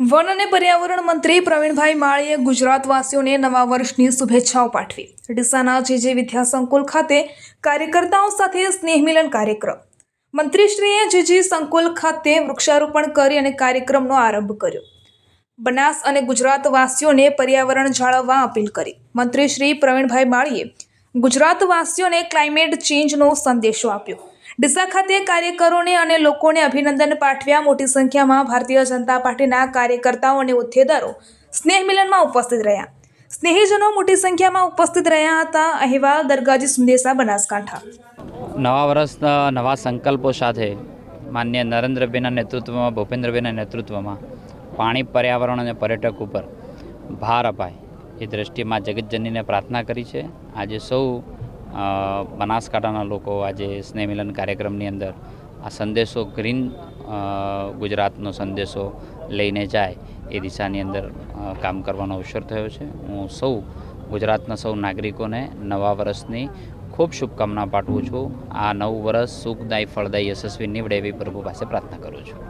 One અને પર્યાવરણ મંત્રી પ્રવીણભાઈ માળીએ ગુજરાતવાસીઓને નવા વર્ષની શુભેચ્છાઓ પાઠવી. ડીસાના જે વિદ્યાસંકુલ ખાતે કાર્યકર્તાઓ સાથે સ્નેહ મિલન કાર્યક્રમ. મંત્રીશ્રીએ જીજી સંકુલ ખાતે વૃક્ષારોપણ કરી અને કાર્યક્રમનો આરંભ કર્યો. બનાસ અને ગુજરાતવાસીઓને પર્યાવરણ જાળવવા અપીલ કરી. મંત્રી શ્રી પ્રવીણભાઈ માળીએ ગુજરાતવાસીઓને ક્લાઇમેટ ચેન્જનો સંદેશો આપ્યો. ડીસા ખાતે કાર્યકરોને અને લોકોને અભિનંદન પાઠવ્યા. મોટી સંખ્યામાં ભારતીય જનતા પાર્ટીના કાર્યકર્તાઓ અને હોદ્દેદારો સ્નેહ મિલનમાં ઉપસ્થિત રહ્યા. સ્નેહીજનો મોટી સંખ્યામાં ઉપસ્થિત રહ્યા હતા. અહેવાલ દરગાજી સુંદેસા બનાસકાંઠા. નવા વર્ષના નવા સંકલ્પો સાથે માન્ય નરેન્દ્રભાઈના નેતૃત્વમાં, ભૂપેન્દ્રભાઈના નેતૃત્વમાં પાણી, પર્યાવરણ અને પર્યટક ઉપર ભાર અપાય. એ દ્રષ્ટિમાં જગતજનીને પ્રાર્થના કરી છે. આજે સૌ બનાસકાંઠાના લોકો આજે સ્નેહમિલન કાર્યક્રમની અંદર આ સંદેશો ગ્રીન ગુજરાતનો સંદેશો લઈને જાય એ દિશાની અંદર કામ કરવાનો અવસર થયો છે. હું સૌ ગુજરાતના સૌ નાગરિકોને નવા વર્ષની ખૂબ શુભકામના પાઠવું છું. આ નવું વર્ષ સુખદાયી ફળદાયી યશસ્વી નીવડે એવી પ્રભુ પાસે પ્રાર્થના કરું છું.